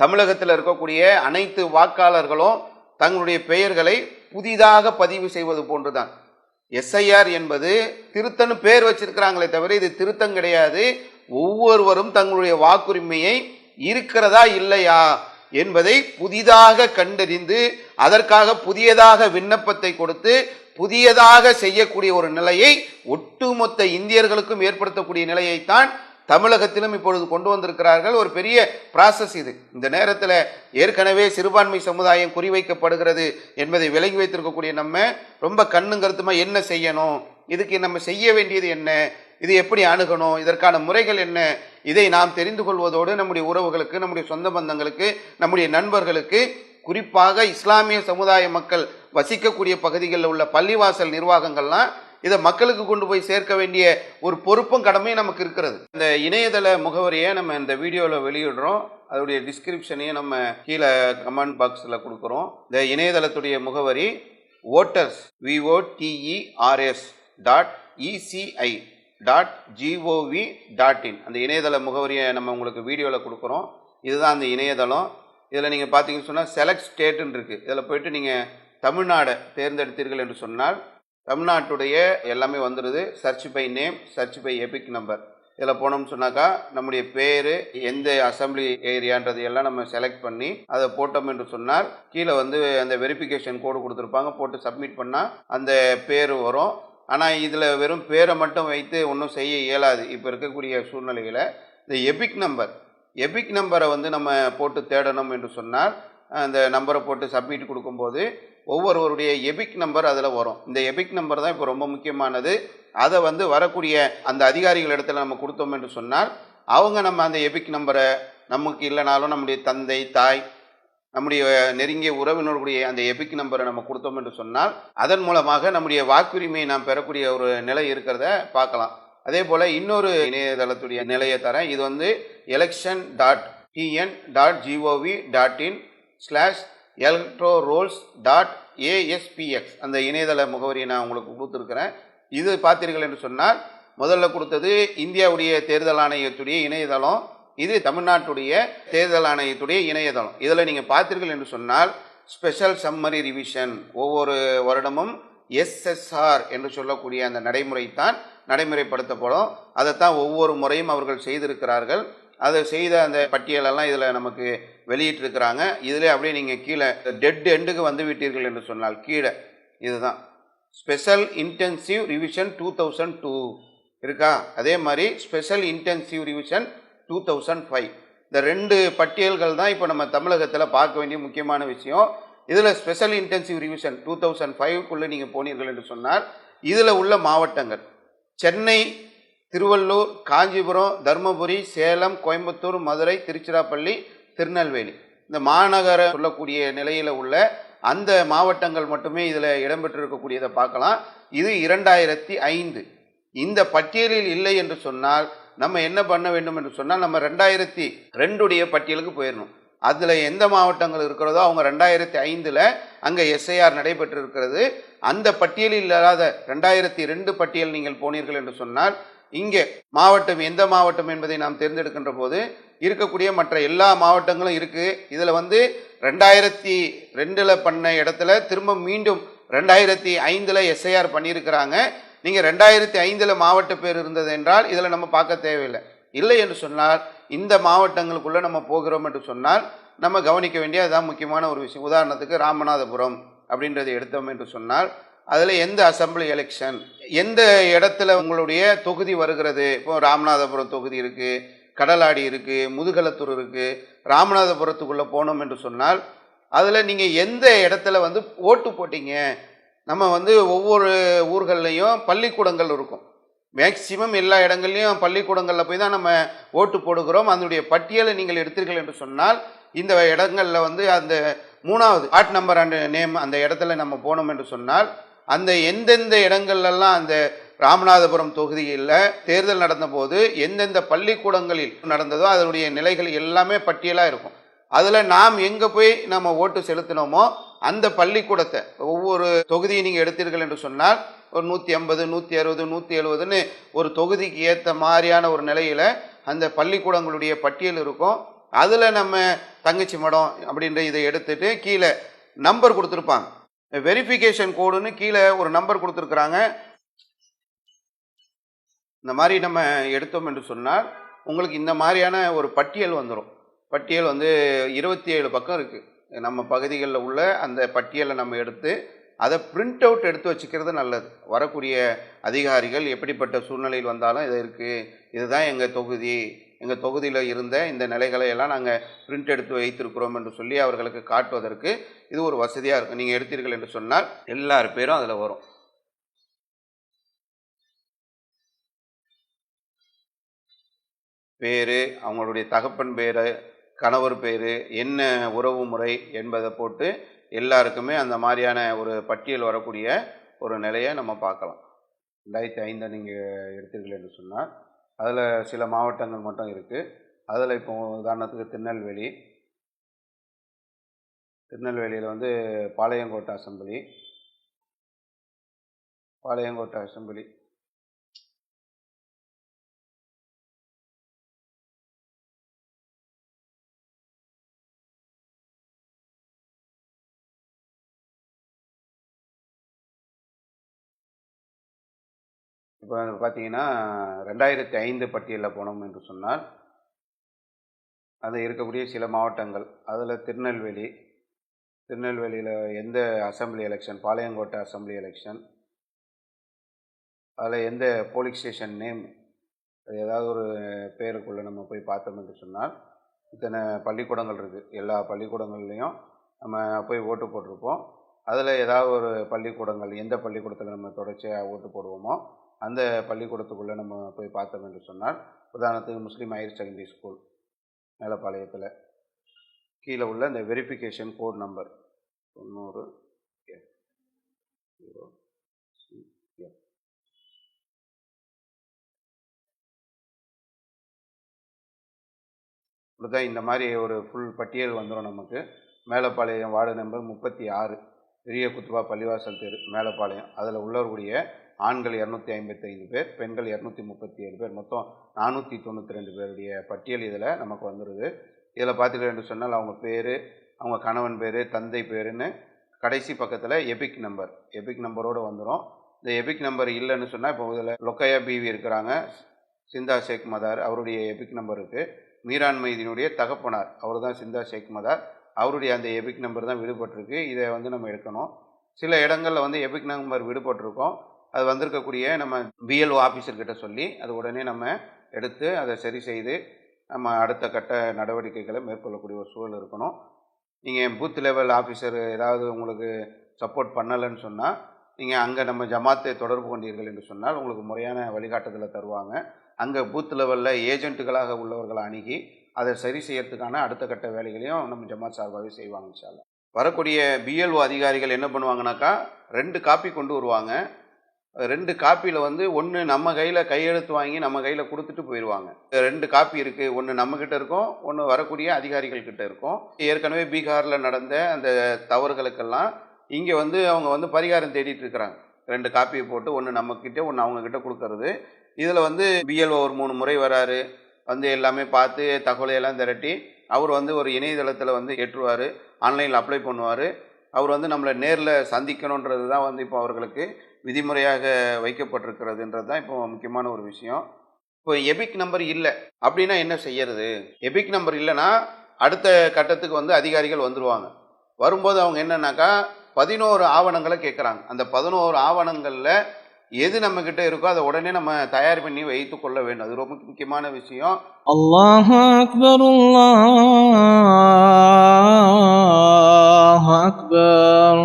தமிழகத்தில் இருக்கக்கூடிய அனைத்து வாக்காளர்களும் தங்களுடைய பெயர்களை புதிதாக பதிவு செய்வது போன்றுதான். எஸ்ஐஆர் என்பது திருத்தன்னு பேர் வச்சிருக்கிறாங்களே தவிர இது திருத்தம் கிடையாது. ஒவ்வொருவரும் தங்களுடைய வாக்குரிமையை இருக்கிறதா இல்லையா என்பதை புதிதாக கண்டறிந்து அதற்காக புதியதாக விண்ணப்பத்தை கொடுத்து புதியதாக செய்யக்கூடிய ஒரு நிலையை ஒட்டுமொத்த இந்தியர்களுக்கும் ஏற்படுத்தக்கூடிய நிலையைத்தான் தமிழகத்திலும் இப்பொழுது கொண்டு வந்திருக்கிறார்கள். ஒரு பெரிய ப்ராசஸ் இது. இந்த நேரத்தில் ஏற்கனவே சிறுபான்மை சமுதாயம் குறிவைக்கப்படுகிறது என்பதை விலகி வைத்திருக்கக்கூடிய நம்ம ரொம்ப கண்ணுங்கருத்துமா என்ன செய்யணும்? இதுக்கு நம்ம செய்ய வேண்டியது என்ன? இது எப்படி அணுகணும்? இதற்கான முறைகள் என்ன? இதை நாம் தெரிந்து கொள்வதோடு நம்முடைய உறவுகளுக்கு நம்முடைய சொந்த பந்தங்களுக்கு நம்முடைய நண்பர்களுக்கு குறிப்பாக இஸ்லாமிய சமுதாய மக்கள் வசிக்கக்கூடிய பகுதிகளில் உள்ள பள்ளிவாசல் நிர்வாகங்கள்லாம் இதை மக்களுக்கு கொண்டு போய் சேர்க்க வேண்டிய ஒரு பொறுப்பும் கடமையும் நமக்கு இருக்கிறது. இந்த இணையதள முகவரியை நம்ம இந்த வீடியோவில் வெளியிடுறோம். அதோடைய டிஸ்கிரிப்ஷனையும் நம்ம கீழே கமெண்ட் பாக்ஸில் கொடுக்குறோம். இந்த இணையதளத்துடைய முகவரி voters V O T E R S dot ECI dot G O V dot in அந்த இணையதள முகவரியை நம்ம உங்களுக்கு வீடியோவில் கொடுக்குறோம். இதுதான் அந்த இணையதளம். இதில் நீங்கள் பார்த்தீங்கன்னு சொன்னால் செலக்ட் ஸ்டேட்டுன்னு இருக்குது இதில் போயிட்டு நீங்கள் தமிழ்நாடை தேர்ந்தெடுத்தீர்கள் என்று சொன்னால் தமிழ்நாட்டுடைய எல்லாமே வந்துடுது search by name search by EPIC number இதில் போனோம்னு சொன்னாக்கா நம்முடைய பேர் எந்த அசம்பிளி ஏரியான்றது எல்லாம் நம்ம செலக்ட் பண்ணி அதை போட்டோம் என்று சொன்னால் கீழே வந்து அந்த வெரிஃபிகேஷன் கோடு கொடுத்துருப்பாங்க. போட்டு சப்மிட் பண்ணால் அந்த பேர் வரும். ஆனால் இதில் வெறும் பேரை மட்டும் வைத்து ஒன்றும் செய்ய இயலாது. இப்போ இருக்கக்கூடிய சூழ்நிலையில் இந்த எபிக் நம்பர் எபிக் நம்பரை வந்து நம்ம போட்டு தேடணும் என்று சொன்னால் அந்த நம்பரை போட்டு சப்மிட் கொடுக்கும்போது ஒவ்வொருவருடைய எபிக் நம்பர் அதில் வரும். இந்த எபிக் நம்பர் தான் இப்போ ரொம்ப முக்கியமானது. அதை வந்து வரக்கூடிய அந்த அதிகாரிகள் இடத்துல நம்ம கொடுத்தோம் என்று சொன்னால் அவங்க நம்ம அந்த எபிக் நம்பரை நமக்கு இல்லைனாலும் நம்முடைய தந்தை தாய் நம்முடைய நெருங்கிய உறவினர்களுடைய அந்த எபிக் நம்பரை நம்ம கொடுத்தோம் என்று சொன்னால் அதன் மூலமாக நம்முடைய வாக்குரிமையை நாம் பெறக்கூடிய ஒரு நிலை இருக்கிறத பார்க்கலாம். அதே போல் இன்னொரு இணையதளத்துடைய நிலையை தரேன். இது வந்து election dot TN dot G O V dot in slash electoral rolls dot A S P X அந்த இணையதள முகவரியை நான் உங்களுக்கு கொடுத்துருக்குறேன். இது பார்த்தீர்கள் என்று சொன்னால் முதல்ல கொடுத்தது இந்தியாவுடைய தேர்தல் ஆணையத்துடைய இணையதளம் இது தமிழ்நாட்டுடைய தேர்தல் ஆணையத்துடைய இணையதளம். இதில் நீங்கள் பார்த்தீர்கள் என்று சொன்னால் ஸ்பெஷல் சம்மரி ரிவிஷன் ஒவ்வொரு வருடமும் எஸ்எஸ்ஆர் என்று சொல்லக்கூடிய அந்த நடைமுறை தான் நடைமுறைப்படுத்தப்படும். அதைத்தான் ஒவ்வொரு முறையும் அவர்கள் செய்திருக்கிறார்கள். அதை செய்த அந்த பட்டியலெல்லாம் இதில் நமக்கு வெளியிட்டிருக்கிறாங்க. இதில் அப்படியே நீங்கள் கீழே டெட் எண்டுக்கு வந்து விட்டீர்கள் என்று சொன்னால் கீழே இதுதான். Special intensive revision two thousand two இருக்கா? அதே மாதிரி special intensive revision two thousand five இந்த ரெண்டு பட்டியல்கள் தான் இப்போ நம்ம தமிழகத்தில் பார்க்க வேண்டிய முக்கியமான விஷயம். இதில் special intensive revision two thousand ஃபைவ்க்குள்ளே நீங்கள் போனீர்கள் என்று சொன்னால் இதில் உள்ள மாவட்டங்கள். சென்னை திருவள்ளூர் காஞ்சிபுரம் தருமபுரி சேலம் கோயம்புத்தூர் மதுரை திருச்சிராப்பள்ளி திருநெல்வேலி. இந்த மாநகர சொல்லக்கூடிய நிலையில் உள்ள அந்த மாவட்டங்கள் மட்டுமே இதில் இடம்பெற்றிருக்கக்கூடியதை பார்க்கலாம். இது இரண்டாயிரத்தி ஐந்து. இந்த பட்டியலில் இல்லை என்று சொன்னால் நம்ம என்ன பண்ண வேண்டும் என்று சொன்னால் நம்ம ரெண்டாயிரத்தி ரெண்டுடைய பட்டியலுக்கு போயிடணும் அதில் எந்த மாவட்டங்கள் இருக்கிறதோ அவங்க ரெண்டாயிரத்தி ஐந்தில் அங்கே எஸ்ஐஆர் நடைபெற்றிருக்கிறது. அந்த பட்டியலில் இல்லாத ரெண்டாயிரத்தி ரெண்டு பட்டியல் நீங்கள் போனீர்கள் என்று சொன்னால் இங்கே மாவட்டம் எந்த மாவட்டம் என்பதை நாம் தேர்ந்தெடுக்கின்ற போது இருக்கக்கூடிய மற்ற எல்லா மாவட்டங்களும் இருக்குது இதில் வந்து ரெண்டாயிரத்தி ரெண்டில் பண்ண இடத்துல திரும்ப மீண்டும் ரெண்டாயிரத்தி ஐந்தில் எஸ்ஐஆர் பண்ணியிருக்கிறாங்க. நீங்கள் ரெண்டாயிரத்தி ஐந்தில் மாவட்ட பேர் இருந்தது என்றால் இதில் நம்ம பார்க்க தேவையில்லை. இல்லை என்று சொன்னால் இந்த மாவட்டங்களுக்குள்ளே நம்ம போகிறோம் என்று சொன்னால் நம்ம கவனிக்க வேண்டிய அதுதான் முக்கியமான ஒரு விஷயம். உதாரணத்துக்கு ராமநாதபுரம் அப்படின்றத எடுத்தோம் என்று சொன்னால் அதில் எந்த அசம்பிளி எலெக்ஷன் எந்த இடத்துல உங்களுடைய தொகுதி வருகிறது? இப்போ ராமநாதபுரம் தொகுதி இருக்குது கடலாடி இருக்குது முதுகலத்தூர் இருக்குது ராமநாதபுரத்துக்குள்ளே போனோம் என்று சொன்னால் அதில் நீங்கள் எந்த இடத்துல வந்து ஓட்டு போட்டீங்க? நம்ம வந்து ஒவ்வொரு ஊர்கள்லையும் பள்ளிக்கூடங்கள் இருக்கும். மேக்சிமம் எல்லா இடங்கள்லையும் பள்ளிக்கூடங்களில் போய் தான் நம்ம ஓட்டு போடுகிறோம். அதனுடைய பட்டியலை நீங்கள் எடுத்தீர்கள் என்று சொன்னால் இந்த இடங்களில் வந்து அந்த மூணாவது ஆட் நம்பர் அண்ட் நேம் அந்த இடத்துல நம்ம போனோம் என்று சொன்னால் அந்த எந்தெந்த இடங்கள்லாம் அந்த ராமநாதபுரம் தொகுதியில் தேர்தல் நடந்தபோது எந்தெந்த பள்ளிக்கூடங்களில் நடந்ததோ அதனுடைய நிலைகள் எல்லாமே பட்டியலாக இருக்கும். அதில் நாம் எங்கே போய் நம்ம ஓட்டு செலுத்தினோமோ அந்த பள்ளிக்கூடத்தை ஒவ்வொரு தொகுதியை நீங்கள் எடுத்தீர்கள் என்று சொன்னால் ஒரு நூற்றி ஐம்பது நூற்றி அறுபது நூற்றி எழுபதுன்னு ஒரு தொகுதிக்கு ஏற்ற மாதிரியான ஒரு நிலையில் அந்த பள்ளிக்கூடங்களுடைய பட்டியல் இருக்கும். அதில் நம்ம தங்கச்சி மடம் அப்படின்ற இதை எடுத்துட்டு கீழே நம்பர் கொடுத்துருப்பாங்க. வெரிஃபிகேஷன் கோடுன்னு கீழே ஒரு நம்பர் கொடுத்துருக்குறாங்க. இந்த மாதிரி நம்ம எடுத்தோம் என்று சொன்னால் உங்களுக்கு இந்த மாதிரியான ஒரு பட்டியல் வந்துடும் பட்டியல் வந்து இருபத்தி ஏழு பக்கம் இருக்குது நம்ம பகுதிகளில் உள்ள அந்த பட்டியலை நம்ம எடுத்து அதை பிரிண்ட் அவுட் எடுத்து வச்சுக்கிறது நல்லது. வரக்கூடிய அதிகாரிகள் எப்படிப்பட்ட சூழ்நிலையில் வந்தாலும் இது இருக்குது இதுதான் எங்கள் தொகுதி. எங்கள் தொகுதியில் இருந்த இந்த நிலைகளை எல்லாம் நாங்கள் பிரிண்ட் எடுத்து வைத்திருக்கிறோம் என்று சொல்லி அவர்களுக்கு காட்டுவதற்கு இது ஒரு வசதியாக இருக்கும். நீங்கள் எடுத்தீர்கள் என்று சொன்னால் எல்லார் பேரும் அதில் வரும். பேர் அவங்களுடைய தகப்பன் பேர் கணவர் பேர் என்ன உறவு முறை என்பதை போட்டு எல்லாருக்குமே அந்த மாதிரியான ஒரு பட்டியல் வரக்கூடிய ஒரு நிலையை நம்ம பார்க்கலாம். ரெண்டாயிரத்தி ஐந்தை நீங்கள் எடுத்தீர்கள் என்று சொன்னால் அதில் சில மாவட்டங்கள் மட்டும் இருக்குது அதில் இப்போ உதாரணத்துக்கு திருநெல்வேலி. திருநெல்வேலியில் வந்து பாளையங்கோட்டை அசம்பிளி. பாளையங்கோட்டை அசம்பிளி. இப்போ பார்த்தீங்கன்னா ரெண்டாயிரத்தி ஐந்து பட்டியலில் போனோம் என்று சொன்னால் அது இருக்கக்கூடிய சில மாவட்டங்கள். அதில் திருநெல்வேலி திருநெல்வேலியில் எந்த assembly election Palayamkottai assembly election அதில் எந்த போலீஸ் ஸ்டேஷன் நேம் அது ஏதாவது ஒரு பேருக்குள்ளே நம்ம போய் பார்த்தோம் என்று சொன்னால் இத்தனை பள்ளிக்கூடங்கள் இருக்குது எல்லா பள்ளிக்கூடங்கள்லேயும் நம்ம போய் ஓட்டு போட்டிருப்போம். அதில் ஏதாவது ஒரு பள்ளிக்கூடங்கள் எந்த பள்ளிக்கூடத்தில் நம்ம தொடர்ச்சியாக ஓட்டு போடுவோமோ அந்த பள்ளிக்கூடத்துக்குள்ளே நம்ம போய் பார்த்தோம் என்று சொன்னால் உதாரணத்துக்கு முஸ்லீம் ஹையர் செகண்டரி ஸ்கூல் மேலப்பாளையத்தில். கீழே உள்ள இந்த வெரிஃபிகேஷன் கோட் நம்பர் தொண்ணூறு ஜீரோ இப்படிதான் இந்த மாதிரி ஒரு ஃபுல் பட்டியல் வந்துடும் நமக்கு. மேலப்பாளையம் வார்டு நம்பர் முப்பத்தி ஆறு பெரிய குத்துவா பள்ளிவாசல் தெரு மேலப்பாளையம். அதில் உள்ளவர்களுடைய ஆண்கள் இரநூத்தி ஐம்பத்தைந்து பேர் பெண்கள் இரநூத்தி முப்பத்தி ஏழு பேர். மொத்தம் நானூற்றி தொண்ணூற்றி ரெண்டு பேருடைய பட்டியல் இதில் நமக்கு வந்துடுது இதில் பார்த்துக்கிட்டு சொன்னால் அவங்க பேர் அவங்க கணவன் பேர் தந்தை பேருன்னு கடைசி பக்கத்தில் எபிக் நம்பர் எபிக் நம்பரோடு வந்துடும் இந்த எபிக் நம்பர் இல்லைன்னு சொன்னால் இப்போ இதில் லொக்கையா பிவி இருக்கிறாங்க. சிந்தா ஷேக் மதார் அவருடைய எபிக் நம்பர் இருக்குது மீரான் மைதினுடைய தகப்பனார் அவர் தான் சிந்தா ஷேக் மதார். அவருடைய அந்த எபிக் நம்பர் தான் விடுபட்டிருக்கு. இதை வந்து நம்ம எடுக்கணும். சில இடங்களில் வந்து எபிக் நம்பர் விடுபட்டிருக்கோம். அது வந்திருக்கக்கூடிய நம்ம பிஎல்ஓ ஆஃபீஸர்கிட்ட சொல்லி அது உடனே நம்ம எடுத்து அதை சரி செய்து நம்ம அடுத்த கட்ட நடவடிக்கைகளை மேற்கொள்ளக்கூடிய ஒரு சூழல் இருக்கணும். நீங்கள் பூத் லெவல் ஆஃபீஸர் ஏதாவது உங்களுக்கு சப்போர்ட் பண்ணலைன்னு சொன்னால் நீங்கள் அங்கே நம்ம ஜமாத்தை தொடர்பு கொண்டீர்கள் என்று சொன்னால் உங்களுக்கு முறையான வழிகாட்டுதலை தருவாங்க. அங்கே பூத் லெவலில் ஏஜென்ட்டுகளாக உள்ளவர்களை அணுகி அதை சரி செய்யறதுக்கான அடுத்த கட்ட வேலைகளையும் நம்ம ஜமாத் சார்பாகவே செய்வாங்க சார் வரக்கூடிய பிஎல்ஓ அதிகாரிகள் என்ன பண்ணுவாங்கனாக்கா ரெண்டு காப்பி கொண்டு வருவாங்க. ரெண்டு காப்பியில் வந்து ஒன்று நம்ம கையில் கையெழுத்து வாங்கி நம்ம கையில் கொடுத்துட்டு போயிடுவாங்க ரெண்டு காப்பி இருக்குது ஒன்று நம்மக்கிட்ட இருக்கும் ஒன்று வரக்கூடிய அதிகாரிகள் கிட்ட இருக்கும். ஏற்கனவே பீகாரில் நடந்த அந்த தவறுகளுக்கெல்லாம் இங்கே வந்து அவங்க வந்து பரிகாரம் தேடிட்டு இருக்கிறாங்க. ரெண்டு காப்பியை போட்டு ஒன்று நம்மக்கிட்ட ஒன்று அவங்கக்கிட்ட கொடுக்கறது. இதில் வந்து பிஎல்ஓ ஒரு மூணு முறை வராரு. வந்து எல்லாமே பார்த்து தகவலையெல்லாம் திரட்டி அவர் வந்து ஒரு இணையதளத்தில் வந்து ஏற்றுவார். ஆன்லைனில் அப்ளை பண்ணுவார். அவர் வந்து நம்மளை நேரில் சந்திக்கணுன்றது தான் வந்து இப்போ அவர்களுக்கு விதிமுறையாக வைக்கப்பட்டிருக்கிறதுன்றது தான் இப்போ முக்கியமான ஒரு விஷயம். இப்போ எபிக் நம்பர் இல்லை அப்படின்னா என்ன செய்யறது? எபிக் நம்பர் இல்லைன்னா அடுத்த கட்டத்துக்கு வந்து அதிகாரிகள் வந்துடுவாங்க வரும்போது அவங்க என்னன்னாக்கா பதினோரு ஆவணங்களை கேட்குறாங்க. அந்த பதினோரு ஆவணங்களில் எது நம்ம கிட்ட இருக்கோ அதை உடனே நம்ம தயார் பண்ணி வைத்து கொள்ள வேண்டும். அது ரொம்ப முக்கியமான விஷயம். அல்லாஹ் அக்பர் அல்லாஹ் அக்பர்.